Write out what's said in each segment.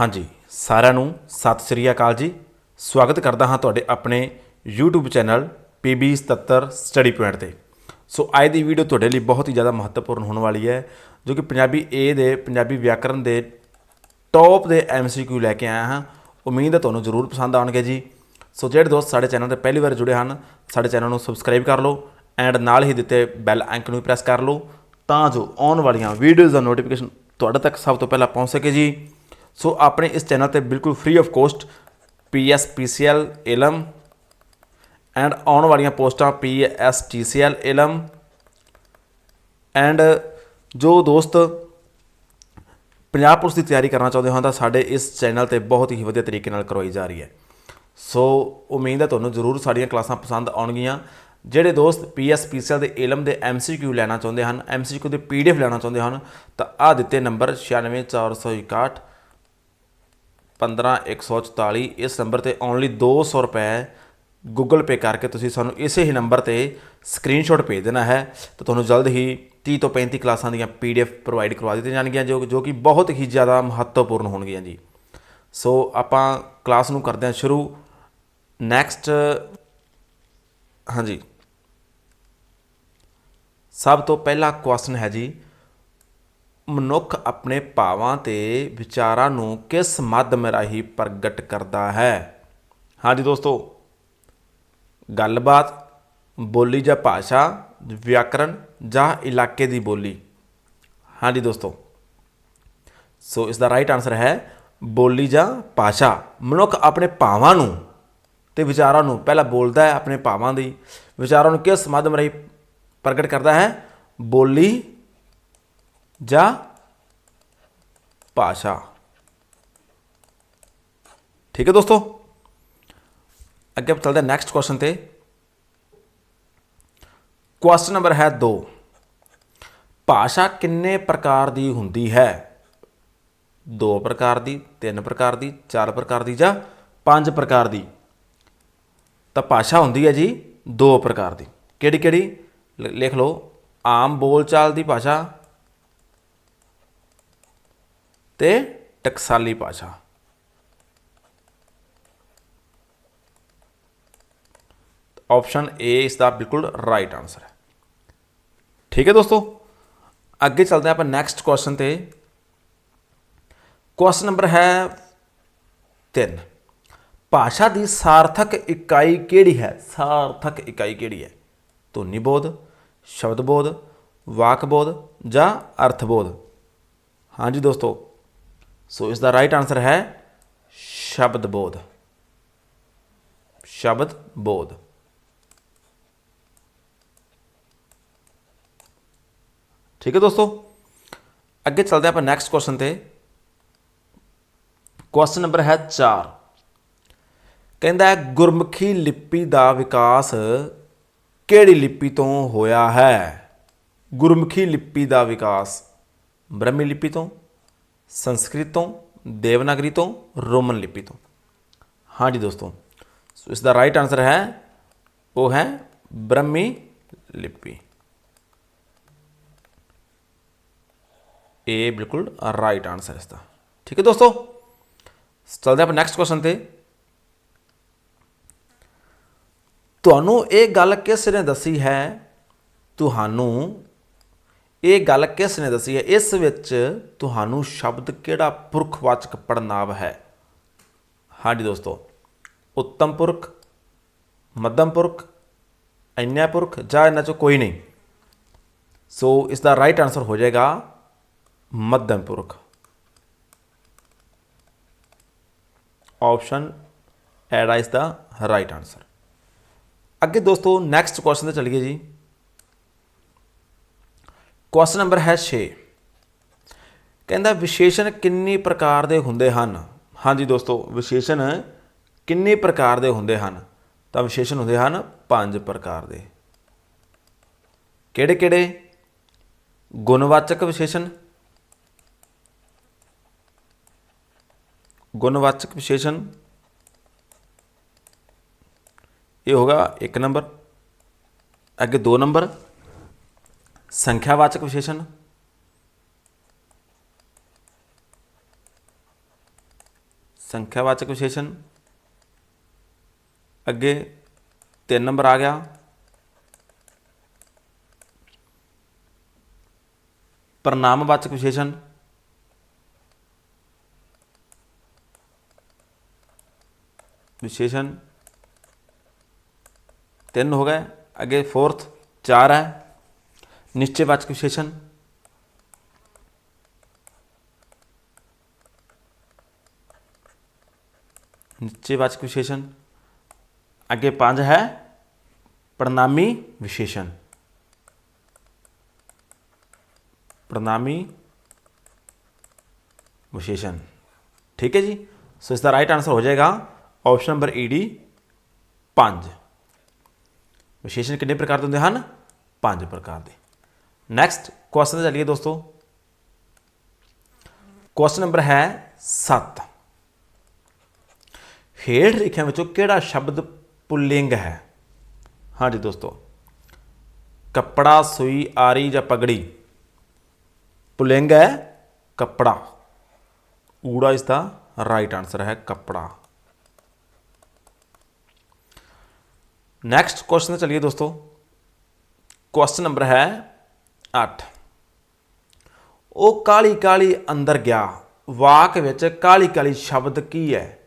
ਹਾਂਜੀ, ਸਾਰਿਆਂ ਨੂੰ ਸਤਿ ਸ੍ਰੀ ਅਕਾਲ ਜੀ। ਸਵਾਗਤ ਕਰਦਾ ਹਾਂ ਤੁਹਾਡੇ ਆਪਣੇ YouTube channel PB77 study point ਤੇ। ਸੋ, ਅੱਜ ਦੀ ਵੀਡੀਓ ਤੁਹਾਡੇ ਲਈ ਬਹੁਤ ਹੀ ਜ਼ਿਆਦਾ ਮਹੱਤਵਪੂਰਨ ਹੋਣ ਵਾਲੀ ਹੈ, ਜੋ ਕਿ ਪੰਜਾਬੀ A ਦੇ, ਪੰਜਾਬੀ ਵਿਆਕਰਨ ਦੇ ਟੌਪ ਦੇ MCQ ਲੈ ਕੇ ਆਇਆ ਹਾਂ। ਉਮੀਦ ਹੈ ਤੁਹਾਨੂੰ ਜ਼ਰੂਰ ਪਸੰਦ ਆਉਣਗੇ ਜੀ। ਸੋ, ਜਿਹੜੇ ਦੋਸਤ ਸਾਡੇ ਚੈਨਲ ਤੇ ਪਹਿਲੀ ਵਾਰ ਜੁੜੇ ਹਨ, ਸਾਡੇ ਚੈਨਲ ਨੂੰ ਸਬਸਕ੍ਰਾਈਬ ਕਰ ਲਓ ਐਂਡ ਨਾਲ ਹੀ ਦਿੱਤੇ ਬੈਲ ਆਈਕਨ ਨੂੰ ਪ੍ਰੈਸ ਕਰ ਲਓ, ਤਾਂ ਜੋ ਆਉਣ ਵਾਲੀਆਂ ਵੀਡੀਓਜ਼ ਦਾ ਨੋਟੀਫਿਕੇਸ਼ਨ ਤੁਹਾਡੇ ਤੱਕ ਸਭ ਤੋਂ ਪਹਿਲਾਂ ਪਹੁੰਚ ਸਕੇ ਜੀ। ਸੋ ਆਪਣੇ ਇਸ ਚੈਨਲ ਤੇ ਬਿਲਕੁਲ ਫ੍ਰੀ ਆਫ ਕੋਸਟ PSPCL ਇਲਮ ਐਂਡ ਆਉਣ ਵਾਲੀਆਂ ਪੋਸਟਾਂ PSTCL ਇਲਮ ਐਂਡ ਜੋ ਦੋਸਤ ਪੰਜਾਬ ਪੁਲਿਸ ਦੀ ਤਿਆਰੀ ਕਰਨਾ ਚਾਹੁੰਦੇ ਹੋ ਤਾਂ ਸਾਡੇ ਇਸ ਚੈਨਲ ਤੇ ਬਹੁਤ ਹੀ ਵਧੀਆ ਤਰੀਕੇ ਨਾਲ ਕਰਵਾਈ ਜਾ ਰਹੀ ਹੈ। ਸੋ ਉਮੀਦ ਹੈ ਤੁਹਾਨੂੰ ਜ਼ਰੂਰ ਸਾਡੀਆਂ ਕਲਾਸਾਂ ਪਸੰਦ ਆਉਣਗੀਆਂ। ਜਿਹੜੇ ਦੋਸਤ PSPCL ਦੇ ਇਲਮ ਦੇ MCQ ਲੈਣਾ ਚਾਹੁੰਦੇ ਹਨ MCQ ਦੇ PDF ਲੈਣਾ ਚਾਹੁੰਦੇ ਹਨ, ਤਾਂ ਆ ਦਿੱਤੇ ਨੰਬਰ 96461 15144 ਇਸ ਨੰਬਰ ਤੇ ਓਨਲੀ 200 ਰੁਪਏ ਗੂਗਲ ਪੇ ਕਰਕੇ ਤੁਸੀਂ ਸਾਨੂੰ ਇਸੇ ਹੀ ਨੰਬਰ ਤੇ ਸਕਰੀਨਸ਼ਾਟ ਭੇਜ ਦੇਣਾ ਹੈ। ਤਾਂ ਤੁਹਾਨੂੰ ਜਲਦ ਹੀ 30 ਤੋਂ 35 ਕਲਾਸਾਂ ਦੀਆਂ ਪੀਡੀਐਫ ਪ੍ਰੋਵਾਈਡ ਕਰਵਾ ਦਿੱਤੀਆਂ ਜਾਣਗੀਆਂ, ਜੋ ਜੋ ਕਿ ਬਹੁਤ ਹੀ ਜ਼ਿਆਦਾ ਮਹੱਤਵਪੂਰਨ ਹੋਣਗੀਆਂ ਜੀ। ਸੋ ਆਪਾਂ ਕਲਾਸ ਨੂੰ ਕਰਦੇ ਹਾਂ ਸ਼ੁਰੂ। ਨੈਕਸਟ ਹਾਂਜੀ। ਸਭ ਤੋਂ ਪਹਿਲਾ ਕੁਐਸਚਨ ਹੈ ਜੀ ਮਨੁੱਖ ਆਪਣੇ ਭਾਵਾਂ ਤੇ ਵਿਚਾਰਾਂ ਨੂੰ ਕਿਸ ਮਾਧਿਅਮ ਰਾਹੀਂ ਪ੍ਰਗਟ ਕਰਦਾ ਹੈ? ਹਾਂਜੀ ਦੋਸਤੋ, ਗੱਲਬਾਤ ਬੋਲੀ ਜਾਂ ਭਾਸ਼ਾ, ਵਿਆਕਰਣ ਜਾਂ ਇਲਾਕੇ ਦੀ ਬੋਲੀ। ਹਾਂਜੀ ਦੋਸਤੋ, ਸੋ ਇਸ ਦਾ ਰਾਈਟ ਆਨਸਰ ਹੈ ਬੋਲੀ ਜਾਂ ਭਾਸ਼ਾ। ਮਨੁੱਖ ਆਪਣੇ ਭਾਵਾਂ ਨੂੰ ਤੇ ਵਿਚਾਰਾਂ ਨੂੰ, ਪਹਿਲਾਂ ਬੋਲਦਾ ਹੈ ਆਪਣੇ ਭਾਵਾਂ ਦੀ, ਵਿਚਾਰਾਂ ਨੂੰ ਕਿਸ ਮਾਧਿਅਮ ਰਾਹੀਂ ਪ੍ਰਗਟ ਕਰਦਾ ਹੈ? ਬੋਲੀ ਜਾਂ ਭਾਸ਼ਾ। ਠੀਕ ਹੈ ਦੋਸਤੋ? ਅੱਗੇ ਆਪਾਂ ਚੱਲਦੇ ਨੈਕਸਟ ਕੁਐਸਚਨ ਤੇ। ਕੁਐਸਚਨ ਨੰਬਰ ਹੈ 2 ਭਾਸ਼ਾ ਕਿੰਨੇ ਪ੍ਰਕਾਰ ਦੀ ਹੁੰਦੀ ਹੈ? ਦੋ ਪ੍ਰਕਾਰ ਦੀ, ਤਿੰਨ ਪ੍ਰਕਾਰ ਦੀ, ਚਾਰ ਪ੍ਰਕਾਰ ਦੀ ਜਾਂ ਪੰਜ ਪ੍ਰਕਾਰ ਦੀ? ਤਾਂ ਭਾਸ਼ਾ ਹੁੰਦੀ ਹੈ ਜੀ ਦੋ ਪ੍ਰਕਾਰ ਦੀ। ਕਿਹੜੀ ਕਿਹੜੀ ਲ- ਲਿਖ ਲਓ। ਆਮ ਬੋਲਚਾਲ ਦੀ ਭਾਸ਼ਾ ਤੇ ਟਕਸਾਲੀ ਭਾਸ਼ਾ। ਆਪਸ਼ਨ A ਇਸ ਦਾ ਬਿਲਕੁਲ ਰਾਈਟ ਆਨਸਰ ਹੈ। ਠੀਕ ਹੈ ਦੋਸਤੋ? ਅੱਗੇ ਚੱਲਦੇ ਹਾਂ ਆਪਾਂ ਨੈਕਸਟ ਕੁਐਸਚਨ ਤੇ। ਕੁਐਸਚਨ ਨੰਬਰ ਹੈ 3 ਭਾਸ਼ਾ ਦੀ ਸਾਰਥਕ ਇਕਾਈ ਕਿਹੜੀ ਹੈ? ਸਾਰਥਕ ਇਕਾਈ ਕਿਹੜੀ ਹੈ? ਧੁਨੀ ਬੋਧ, ਸ਼ਬਦ ਬੋਧ, ਵਾਕ ਬੋਧ ਜਾਂ ਅਰਥ ਬੋਧ। ਹਾਂਜੀ ਦੋਸਤੋ ਸੋ ਇਸ ਦਾ ਰਾਈਟ ਆਨਸਰ ਹੈ ਸ਼ਬਦ ਬੋਧ ਸ਼ਬਦ ਬੋਧ ਠੀਕ ਹੈ ਦੋਸਤੋ ਅੱਗੇ ਚੱਲਦੇ ਹਾਂ ਆਪਾਂ ਨੈਕਸਟ ਕੁਐਸਚਨ ਤੇ ਕੁਐਸਚਨ ਨੰਬਰ ਹੈ 4 ਕਹਿੰਦਾ ਹੈ ਗੁਰਮੁਖੀ ਲਿਪੀ ਦਾ ਵਿਕਾਸ ਕਿਹੜੀ ਲਿਪੀ ਤੋਂ ਹੋਇਆ ਹੈ ਗੁਰਮੁਖੀ ਲਿਪੀ ਦਾ ਵਿਕਾਸ ਬ੍ਰਹਮੀ ਲਿਪੀ ਤੋਂ ਸੰਸਕ੍ਰਿਤ ਤੋਂ ਦੇਵਨਾਗਰੀ ਤੋਂ ਰੋਮਨ ਲਿਪੀ ਤੋਂ ਹਾਂਜੀ ਦੋਸਤੋ, ਸੋ ਇਸ ਦਾ ਰਾਈਟ ਆਨਸਰ ਹੈ, ਉਹ ਹੈ ਬ੍ਰਹਮੀ ਲਿਪੀ। ਇਹ ਬਿਲਕੁਲ ਰਾਈਟ ਆਨਸਰ ਇਸ ਦਾ। ਠੀਕ ਹੈ ਦੋਸਤੋ, ਚਲਦੇ ਆਪਾਂ ਨੈਕਸਟ ਕੁਐਸਚਨ ਤੇ। ਤੁਹਾਨੂੰ ਇਹ ਗੱਲ ਕਿਸ ਨੇ ਦੱਸੀ ਹੈ? ਤੁਹਾਨੂੰ ਇਹ ਗੱਲ ਕਿਸ ਨੇ ਦੱਸੀ ਹੈ? ਇਸ ਵਿੱਚ ਤੁਹਾਨੂੰ ਸ਼ਬਦ ਕਿਹੜਾ ਪੁਰਖਵਾਚਕ ਪੜਨਾਵ ਹੈ? ਹਾਂਜੀ ਦੋਸਤੋ, ਉੱਤਮ ਪੁਰਖ, ਮੱਧਮ ਪੁਰਖ ਅਨਿਆ ਪੁਰਖ ਜਾਂ ਇਹਨਾਂ ਚੋਂ ਕੋਈ ਨਹੀਂ। ਸੋ ਇਸ ਦਾ ਰਾਈਟ ਆਨਸਰ ਹੋ ਜਾਏਗਾ ਮੱਧਮ ਪੁਰਖ। ਆਪਸ਼ਨ ਐਡ ਇਸ ਦਾ ਰਾਈਟ ਆਨਸਰ ਅੱਗੇ ਦੋਸਤੋ ਨੈਕਸਟ ਕੁਐਸਚਨ ਤੇ ਚਲੀਏ ਜੀ। ਕੁਐਸਚਨ ਨੰਬਰ ਹੈ 6 ਕਹਿੰਦਾ ਵਿਸ਼ੇਸ਼ਣ ਕਿੰਨੀ ਪ੍ਰਕਾਰ ਦੇ ਹੁੰਦੇ ਹਨ? ਹਾਂਜੀ ਦੋਸਤੋ, ਵਿਸ਼ੇਸ਼ਣ ਕਿੰਨੀ ਪ੍ਰਕਾਰ ਦੇ ਹੁੰਦੇ ਹਨ? ਤਾਂ ਵਿਸ਼ੇਸ਼ਣ ਹੁੰਦੇ ਹਨ ਪੰਜ ਪ੍ਰਕਾਰ ਦੇ। ਕਿਹੜੇ ਕਿਹੜੇ? ਗੁਣਵਾਚਕ ਵਿਸ਼ੇਸ਼ਣ। ਗੁਣਵਾਚਕ ਵਿਸ਼ੇਸ਼ਣ। ਇਹ ਹੋਗਾ 1 ਨੰਬਰ। ਅੱਗੇ 2 ਨੰਬਰ। ਸੰਖਿਆਵਾਚਕ ਵਿਸ਼ੇਸ਼ਣ ਸੰਖਿਆਵਾਚਕ ਵਿਸ਼ੇਸ਼ਣ ਅੱਗੇ 3 ਨੰਬਰ ਆ ਗਿਆ ਪਰਿਣਾਮਵਾਚਕ ਵਿਸ਼ੇਸ਼ਣ ਵਿਸ਼ੇਸ਼ਣ ਤਿੰਨ ਹੋ ਗਏ ਅੱਗੇ ਫੋਰਥ ਚਾਰ ਹੈ ਨਿਸ਼ਚੈਵਾਚਕ ਵਿਸ਼ੇਸ਼ਣ ਨਿਸ਼ਚੈਵਾਚਕ ਵਿਸ਼ੇਸ਼ਣ ਅੱਗੇ ਪੰਜ ਹੈ ਪ੍ਰਣਾਮੀ ਵਿਸ਼ੇਸ਼ਣ ਪ੍ਰਣਾਮੀ ਵਿਸ਼ੇਸ਼ਣ ਠੀਕ ਹੈ ਜੀ ਸੋ ਇਸ ਦਾ ਰਾਈਟ ਆਨਸਰ ਹੋ ਜਾਏਗਾ ਆਪਸ਼ਨ ਨੰਬਰ ਈ ਡੀ 5 ਵਿਸ਼ੇਸ਼ਣ ਕਿੰਨੇ ਪ੍ਰਕਾਰ ਦੇ ਹੁੰਦੇ ਹਨ ਪੰਜ ਪ੍ਰਕਾਰ ਦੇ ਨੈਕਸਟ ਕੁਐਸਚਨ ਤੇ ਚੱਲੀਏ ਦੋਸਤੋ। ਕੁਐਸਚਨ ਨੰਬਰ ਹੈ 7 ਹੇਠ ਲਿਖਿਆਂ ਵਿੱਚੋਂ ਕਿਹੜਾ ਸ਼ਬਦ ਪੁਲਿੰਗ ਹੈ? ਹਾਂਜੀ ਦੋਸਤੋ। ਕੱਪੜਾ, ਸੂਈ, ਆਰੀ ਜਾਂ ਪਗੜੀ? ਪੁਲਿੰਗ ਹੈ ਕੱਪੜਾ। ਊੜਾ ਇਸ ਦਾ ਰਾਈਟ ਆਨਸਰ ਹੈ ਕੱਪੜਾ। ਨੈਕਸਟ ਕੁਐਸਚਨ ਤੇ ਚਲਿਏ ਦੋਸਤੋ। ਕੁਐਸਚਨ ਨੰਬਰ ਹੈ 8 ਉਹ ਕਾਲੀ ਕਾਲੀ ਅੰਦਰ ਗਿਆ। ਵਾਕ ਵਿੱਚ ਕਾਲੀ ਕਾਲੀ ਸ਼ਬਦ ਕੀ ਹੈ?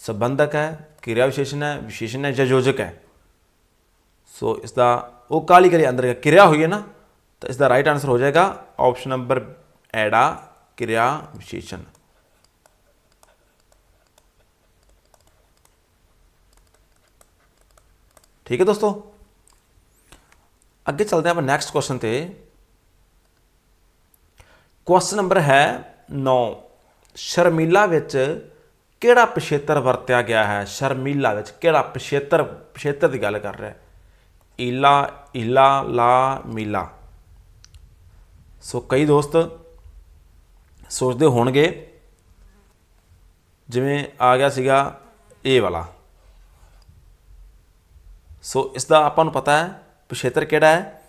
ਸੰਬੰਧਕ ਹੈ ਕਿਰਿਆ ਵਿਸ਼ੇਸ਼ਣ ਹੈ ਵਿਸ਼ੇਸ਼ਣ ਹੈ ਜਾਂ ਯੋਜਕ ਹੈ? ਸੋ ਇਸ ਦਾ ਉਹ ਕਾਲੀ ਕਾਲੀ ਅੰਦਰ ਗਿਆ। ਕਿਰਿਆ ਹੋਈ ਹੈ ਨਾ, ਤਾਂ ਇਸ ਦਾ ਰਾਈਟ ਆਨਸਰ ਹੋ ਜਾਏਗਾ ਆਪਸ਼ਨ ਨੰਬਰ ਐੜਾ ਕਿਰਿਆ ਵਿਸ਼ੇਸ਼ਣ ਠੀਕ ਹੈ ਦੋਸਤੋ? ਅੱਗੇ ਚੱਲਦੇ ਹਾਂ ਆਪਾਂ ਨੈਕਸਟ ਕੁਐਸਚਨ ਤੇ। ਕੁਐਸਚਨ ਨੰਬਰ ਹੈ 9 ਸ਼ਰਮੀਲਾ ਵਿੱਚ ਕਿਹੜਾ ਪਿਛੇਤਰ ਵਰਤਿਆ ਗਿਆ ਹੈ? ਸ਼ਰਮੀਲਾ ਵਿੱਚ ਕਿਹੜਾ ਪਿਛੇਤਰ, ਪਛੇਤਰ ਦੀ ਗੱਲ ਕਰ ਰਿਹਾ ਹੈ? ਈਲਾ ਇਲਾ ਲਾ, ਮੀਲਾ। ਸੋ ਕਈ ਦੋਸਤ ਸੋਚਦੇ ਹੋਣਗੇ, ਜਿਵੇਂ ਆ ਗਿਆ ਸੀਗਾ ਇਹ ਵਾਲਾ। ਸੋ ਇਸ ਦਾ ਆਪਾਂ ਨੂੰ ਪਤਾ ਹੈ ਪਿਛੇਤਰ ਕਿਹੜਾ ਹੈ?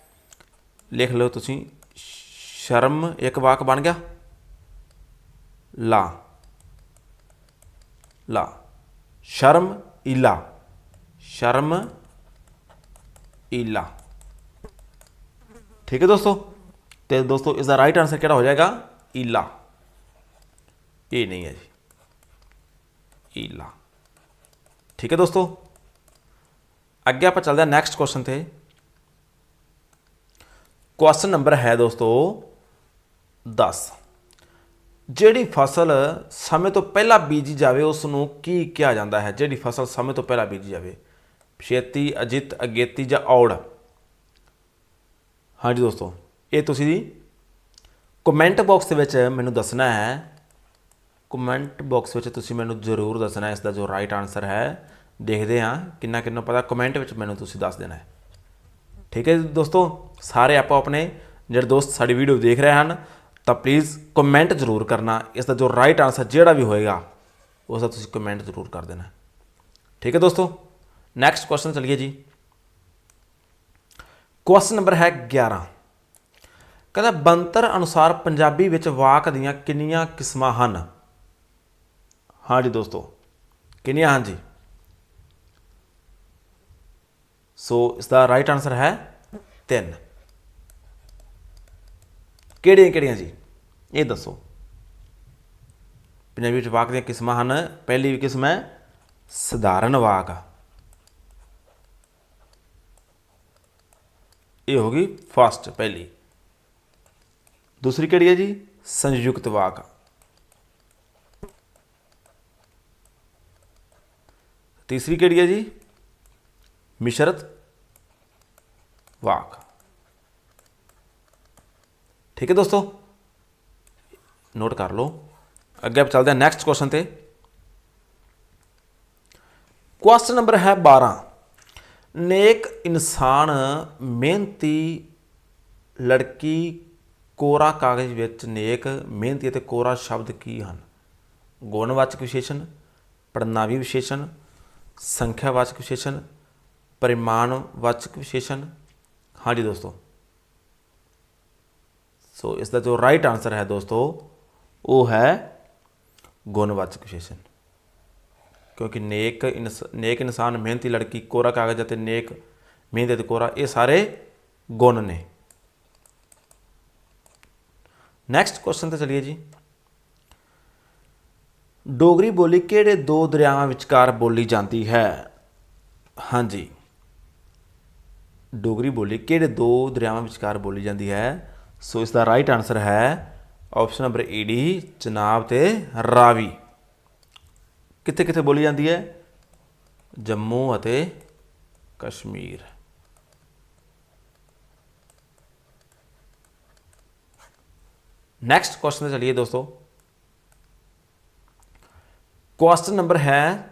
ਲਿਖ ਲਓ ਤੁਸੀਂ। ਸ਼ਰਮ ਇੱਕ ਵਾਕ ਬਣ ਗਿਆ। ਲਾ। ਲਾ। ਸ਼ਰਮ ਇਲਾ। ਸ਼ਰਮ ਇਲਾ। ਠੀਕ ਹੈ ਦੋਸਤੋ? ਤੇ ਦੋਸਤੋ ਇਸ ਦਾ ਰਾਈਟ ਆਨਸਰ ਕਿਹੜਾ ਹੋ ਜਾਏਗਾ? ਇਲਾ। ਇਹ ਨਹੀਂ ਹੈ ਜੀ। ਇਲਾ। ਠੀਕ ਹੈ ਦੋਸਤੋ? ਅੱਗੇ ਆਪਾਂ ਚੱਲਦੇ ਹਾਂ ਨੈਕਸਟ ਕੁਐਸਚਨ ਤੇ। ਕੁਐਸਚਨ ਨੰਬਰ ਹੈ ਦੋਸਤੋ 10 ਜਿਹੜੀ ਫਸਲ ਸਮੇਂ ਤੋਂ ਪਹਿਲਾਂ ਬੀਜੀ ਜਾਵੇ ਉਸ ਨੂੰ ਕੀ ਕਿਹਾ ਜਾਂਦਾ ਹੈ? ਜਿਹੜੀ ਫਸਲ ਸਮੇਂ ਤੋਂ ਪਹਿਲਾਂ ਬੀਜੀ ਜਾਵੇ, ਛੇਤੀ, ਅਜਿਤ, ਅਗੇਤੀ ਜਾਂ ਔੜ? ਹਾਂਜੀ ਦੋਸਤੋ, ਇਹ ਤੁਸੀਂ ਕਮੈਂਟ ਬਾਕਸ ਦੇ ਵਿੱਚ ਮੈਨੂੰ ਦੱਸਣਾ ਹੈ। ਕਮੈਂਟ ਬਾਕਸ ਵਿੱਚ ਤੁਸੀਂ ਮੈਨੂੰ ਜ਼ਰੂਰ ਦੱਸਣਾ ਇਸ ਦਾ ਜੋ ਰਾਈਟ ਆਨਸਰ ਹੈ, ਦੇਖਦੇ ਹਾਂ ਕਿੰਨਾ ਕਿੰਨਾ ਪਤਾ। ਕਮੈਂਟ ਵਿੱਚ ਮੈਨੂੰ ਤੁਸੀਂ ਦੱਸ ਦੇਣਾ ਹੈ। ਠੀਕ ਹੈ ਜੀ? ਦੋਸਤੋ, ਸਾਰੇ ਆਪੋ ਆਪਣੇ ਜਿਹੜੇ ਦੋਸਤ ਸਾਡੀ ਵੀਡੀਓ ਦੇਖ ਰਹੇ ਹਨ, ਤਾਂ ਪਲੀਜ਼ ਕਮੈਂਟ ਜ਼ਰੂਰ ਕਰਨਾ। ਇਸ ਦਾ ਜੋ ਰਾਈਟ ਆਨਸਰ ਜਿਹੜਾ ਵੀ ਹੋਏਗਾ, ਉਸ ਦਾ ਤੁਸੀਂ ਕਮੈਂਟ ਜ਼ਰੂਰ ਕਰ ਦੇਣਾ। ਠੀਕ ਹੈ ਦੋਸਤੋ? ਨੈਕਸਟ ਕੁਐਸਚਨ ਚਲਿਏ ਜੀ। ਕੁਐਸਚਨ ਨੰਬਰ ਹੈ 11 ਕਹਿੰਦਾ ਬੰਤਰ ਅਨੁਸਾਰ ਪੰਜਾਬੀ ਵਿੱਚ ਵਾਕ ਦੀਆਂ ਕਿੰਨੀਆਂ ਕਿਸਮਾਂ ਹਨ? ਹਾਂ ਜੀ ਦੋਸਤੋ, ਕਿੰਨੀਆਂ ਹਨ ਜੀ? ਸੋ ਇਸ ਦਾ ਰਾਈਟ ਆਨਸਰ ਹੈ 3 ਕਿਹੜੀਆਂ ਕਿਹੜੀਆਂ ਜੀ? ਇਹ ਦੱਸੋ। ਪੰਜਾਬੀ ਵਿੱਚ ਵਾਕ ਦੀਆਂ ਕਿਸਮਾਂ ਹਨ। ਪਹਿਲੀ ਕਿਸਮ ਹੈ ਸਧਾਰਨ ਵਾਕ। ਇਹ ਹੋ ਗਈ ਫਸਟ ਪਹਿਲੀ। ਦੂਸਰੀ ਕਿਹੜੀ ਹੈ ਜੀ? ਸੰਯੁਕਤ ਵਾਕ। ਤੀਸਰੀ ਕਿਹੜੀ ਹੈ ਜੀ? ਮਿਸ਼ਰਤ ਵਾਕ। ਠੀਕ ਹੈ ਦੋਸਤੋ? ਨੋਟ ਕਰ ਲਓ। ਅੱਗੇ ਆਪ ਚੱਲਦੇ ਹਾਂ ਨੈਕਸਟ ਕੁਐਸਚਨ ਤੇ। ਕੁਐਸਚਨ ਨੰਬਰ ਹੈ 12 ਨੇਕ ਇਨਸਾਨ ਮਿਹਨਤੀ ਲੜਕੀ ਕੋਰਾ ਕਾਗਜ਼ ਵਿੱਚ ਨੇਕ, ਮਿਹਨਤੀ ਅਤੇ ਕੋਰਾ ਸ਼ਬਦ ਕੀ ਹਨ? ਗੁਣਵਾਚਕ ਵਿਸ਼ੇਸ਼ਣ ਪੜਨਾਵੀ ਵਿਸ਼ੇਸ਼ਣ, ਸੰਖਿਆਵਾਚਕ ਵਿਸ਼ੇਸ਼ਣ ਪਰਿਮਾਣਵਾਚਕ ਵਿਸ਼ੇਸ਼ਣ? ਹਾਂਜੀ ਦੋਸਤੋ। ਸੋ ਇਸ ਦਾ ਜੋ ਰਾਈਟ ਆਨਸਰ ਹੈ ਦੋਸਤੋ, ਉਹ ਹੈ ਗੁਣਵਾਚਕ ਵਿਸ਼ੇਸ਼ਣ। ਕਿਉਂਕਿ ਨੇਕ ਇਨਸ, ਨੇਕ ਇਨਸਾਨ, ਮਿਹਨਤੀ ਲੜਕੀ, ਕੋਰਾ ਕਾਗਜ਼ ਅਤੇ ਨੇਕ ਮਿਹਨਤ ਤੇ ਕੋਰਾ ਇਹ ਸਾਰੇ ਗੁਣ ਨੇ। ਨੈਕਸਟ ਕੁਐਸਚਨ ਤੇ ਚਲਿਏ ਜੀ। ਡੋਗਰੀ ਬੋਲੀ ਕਿਹੜੇ ਦੋ ਦਰਿਆਵਾਂ ਵਿਚਕਾਰ ਬੋਲੀ ਜਾਂਦੀ ਹੈ? ਹਾਂਜੀ ਡੋਗਰੀ ਬੋਲੀ, ਕਿਹੜੇ ਦੋ ਦਰਿਆਵਾਂ ਵਿਚਕਾਰ ਬੋਲੀ ਜਾਂਦੀ ਹੈ? ਸੋ ਇਸ ਦਾ ਰਾਈਟ ਆਨਸਰ ਹੈ option number A D Chenab ਤੇ ਰਾਵੀ। ਕਿੱਥੇ ਕਿੱਥੇ ਬੋਲੀ ਜਾਂਦੀ ਹੈ? ਜੰਮੂ ਅਤੇ ਕਸ਼ਮੀਰ। ਨੈਕਸਟ ਕੁਐਸਚਨ ਤੇ ਚਲਿਏ ਦੋਸਤੋ। ਕੁਐਸਚਨ ਨੰਬਰ ਹੈ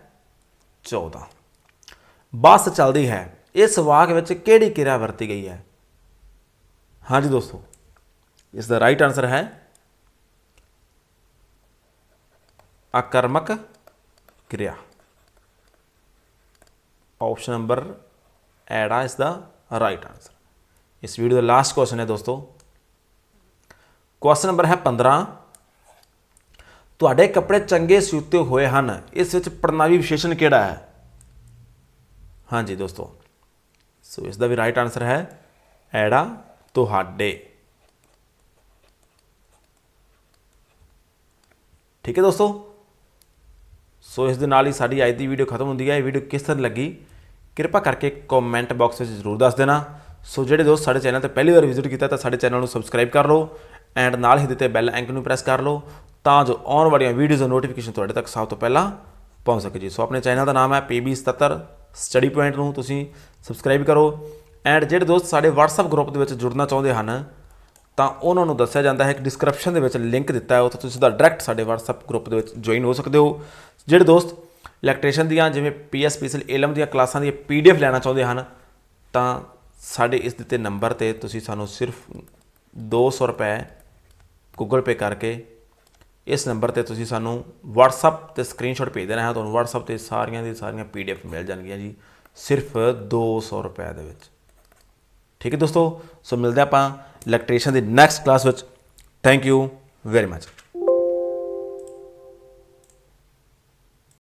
14 ਬੱਸ ਚੱਲਦੀ ਹੈ। ਇਸ ਵਾਕ ਵਿੱਚ ਕਿਹੜੀ ਕਿਰਿਆ ਵਰਤੀ ਗਈ ਹੈ? ਹਾਂਜੀ ਦੋਸਤੋ, ਇਸ ਦਾ ਰਾਈਟ ਆਨਸਰ ਹੈ ਆਕਰਮਕ ਕਿਰਿਆ। ਆਪਸ਼ਨ ਨੰਬਰ ਐੜਾ ਇਸ ਦਾ ਰਾਈਟ ਆਨਸਰ ਇਸ ਵੀਡੀਓ ਦਾ ਲਾਸਟ ਕੁਐਸਚਨ ਹੈ ਦੋਸਤੋ। ਕੁਐਸਚਨ ਨੰਬਰ ਹੈ 15 ਤੁਹਾਡੇ ਕੱਪੜੇ ਚੰਗੇ ਸਿਉਤੇ ਹੋਏ ਹਨ। ਇਸ ਵਿੱਚ ਪ੍ਰਣਾਵੀ ਵਿਸ਼ੇਸ਼ਣ ਕਿਹੜਾ ਹੈ? ਹਾਂਜੀ ਦੋਸਤੋ ਸੋ ਇਸ ਦਾ ਵੀ ਰਾਈਟ ਆਨਸਰ ਹੈ ਐੜਾ ਤੁਹਾਡੇ। ਠੀਕ ਹੈ ਦੋਸਤੋ? ਸੋ ਇਸ ਦੇ ਨਾਲ ਹੀ ਸਾਡੀ ਅੱਜ ਦੀ ਵੀਡੀਓ ਖਤਮ ਹੁੰਦੀ ਹੈ। ਇਹ ਵੀਡੀਓ ਕਿਸ ਤਰ੍ਹਾਂ ਲੱਗੀ? ਕਿਰਪਾ ਕਰਕੇ ਕਮੈਂਟ ਬਾਕਸ ਵਿੱਚ ਜ਼ਰੂਰ ਦੱਸ ਦੇਣਾ। ਸੋ ਜਿਹੜੇ ਦੋਸਤ ਸਾਡੇ ਚੈਨਲ ਤੇ ਪਹਿਲੀ ਵਾਰ ਵਿਜ਼ਿਟ ਕੀਤਾ, ਤਾਂ ਸਾਡੇ ਚੈਨਲ ਨੂੰ ਸਬਸਕ੍ਰਾਈਬ ਕਰ ਲਓ ਐਂਡ ਨਾਲ ਹੀ ਦਿੱਤੇ ਬੈਲ ਆਈਕਨ ਨੂੰ ਪ੍ਰੈਸ ਕਰ ਲਓ ਤਾਂ ਜੋ ਆਉਣ ਵਾਲੀਆਂ ਵੀਡੀਓਜ਼ ਦਾ ਨੋਟੀਫਿਕੇਸ਼ਨ ਤੁਹਾਡੇ ਤੱਕ ਸਭ ਤੋਂ ਪਹਿਲਾਂ ਪਹੁੰਚ ਸਕੇ ਜੀ। ਸੋ ਆਪਣੇ ਚੈਨਲ ਦਾ ਨਾਮ ਹੈ PB77 ਸਟੱਡੀ ਪੁਆਇੰਟ ਨੂੰ ਤੁਸੀਂ ਸਬਸਕ੍ਰਾਈਬ ਕਰੋ। ਐਂਡ ਜਿਹੜੇ ਦੋਸਤ ਸਾਡੇ WhatsApp ਗਰੁੱਪ ਦੇ ਵਿੱਚ ਜੁੜਨਾ ਚਾਹੁੰਦੇ ਹਨ, ਤਾਂ ਉਹਨਾਂ ਨੂੰ ਦੱਸਿਆ ਜਾਂਦਾ ਹੈ ਕਿ ਡਿਸਕ੍ਰਿਪਸ਼ਨ ਦੇ ਵਿੱਚ ਲਿੰਕ ਦਿੱਤਾ ਹੈ। ਉੱਥੇ ਤੁਸੀਂ ਸਿੱਧਾ ਡਾਇਰੈਕਟ ਸਾਡੇ WhatsApp ਗਰੁੱਪ ਦੇ ਵਿੱਚ ਜੁਆਇਨ ਹੋ ਸਕਦੇ ਹੋ। ਜਿਹੜੇ ਦੋਸਤ ਇਲੈਕਟ੍ਰੀਸ਼ੀਅਨ ਦੀਆਂ, ਜਿਵੇਂ ਪੀਐਸਪੀਸੀਐਲ ਏਲਮ ਦੀਆਂ ਕਲਾਸਾਂ ਦੀ ਪੀਡੀਐਫ ਲੈਣਾ ਚਾਹੁੰਦੇ ਹਨ, ਤਾਂ ਸਾਡੇ ਇਸ ਦਿੱਤੇ ਨੰਬਰ ਤੇ ਤੁਸੀਂ ਸਾਨੂੰ ਸਿਰਫ 200 ਰੁਪਏ ਗੂਗਲ ਪੇ ਕਰਕੇ ਇਸ ਨੰਬਰ ਤੇ ਤੁਸੀਂ ਸਾਨੂੰ WhatsApp ਤੇ ਸਕਰੀਨਸ਼ਾਟ ਭੇਜ ਦੇਣਾ ਹੈ। ਤੁਹਾਨੂੰ WhatsApp ਤੇ ਸਾਰੀਆਂ ਦੀ ਸਾਰੀਆਂ ਪੀਡੀਐਫ ਮਿਲ ਜਾਣਗੀਆਂ ਜੀ, ਸਿਰਫ 200 ਰੁਪਏ ਦੇ ਵਿੱਚ। ਠੀਕ ਹੈ ਦੋਸਤੋ, ਸੋ ਮਿਲਦੇ ਹਾਂ ਆਪਾਂ ਇਲੈਕਟ੍ਰੀਸ਼ੀਅਨ ਦੀ ਨੈਕਸਟ ਕਲਾਸ ਵਿੱਚ। Thank you very much